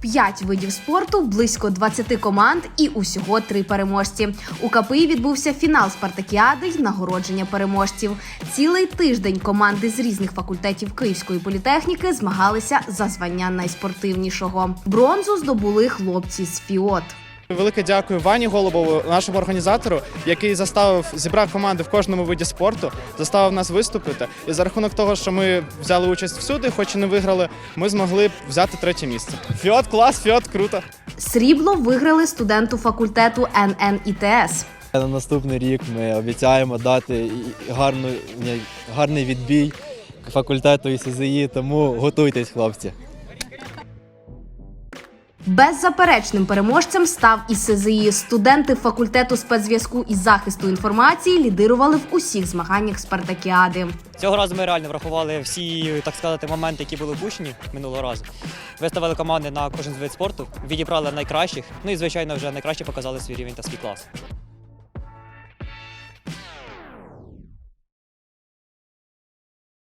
П'ять видів спорту, близько 20 команд і усього три переможці. У КПІ відбувся фінал спартакіади й нагородження переможців. Цілий тиждень команди з різних факультетів Київської політехніки змагалися за звання найспортивнішого. Бронзу здобули хлопці з Фіот. Велике дякую Вані Голубову, нашому організатору, який заставив зібрав команди в кожному виді спорту, заставив нас виступити. І за рахунок того, що ми взяли участь всюди, хоч і не виграли, ми змогли взяти третє місце. Фіот клас, фіот круто. Срібло виграли студенту факультету ННІТС. На наступний рік ми обіцяємо дати гарну, гарний відбій факультету і СЗІ, тому готуйтесь, хлопці. Беззаперечним переможцем став і СЗІ. Студенти факультету спецзв'язку і захисту інформації лідирували в усіх змаганнях спартакіади. Цього разу ми реально врахували всі, так сказати, моменти, які були пущені минулого разу. Виставили команди на кожен вид спорту, відібрали найкращих. Ну і звичайно, вже найкраще показали свій рівень та свій клас.